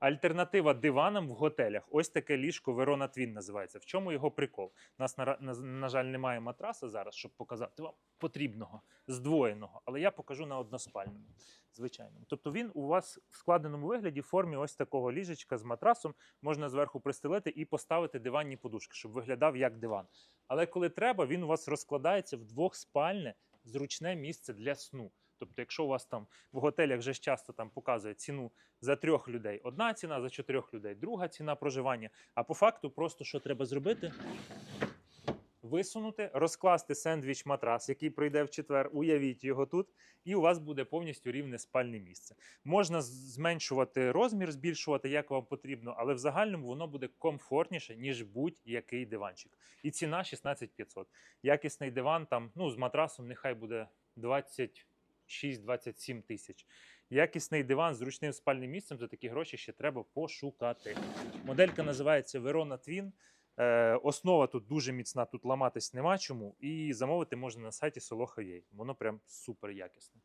Альтернатива диванам в готелях. Ось таке ліжко Верона Твін називається. В чому його прикол? У нас, на, на, на жаль, немає матраса зараз, щоб показати вам потрібного, здвоєного, але я покажу на односпальному, звичайному. Тобто він у вас в складеному вигляді в формі ось такого ліжечка з матрасом можна зверху пристелити і поставити диванні подушки, щоб виглядав як диван. Але коли треба, він у вас розкладається в двохспальне зручне місце для сну. Тобто, якщо у вас там в готелях вже часто там показує ціну за трьох людей одна ціна, за чотирьох людей друга ціна проживання. А по факту, просто що треба зробити? Висунути, розкласти сендвіч матрас, який пройде в четвер, уявіть його тут, і у вас буде повністю рівне спальне місце. Можна зменшувати розмір, збільшувати, як вам потрібно, але в загальному воно буде комфортніше, ніж будь-який диванчик. І ціна 16 500. Якісний диван там, ну, з матрасом нехай буде 26-27 тисяч. Якісний диван з зручним спальним місцем за такі гроші ще треба пошукати. Моделька називається Verona Twin. Е, основа тут дуже міцна, тут ламатись нема чому. І замовити можна на сайті Soloha.ua. Воно прям супер якісне.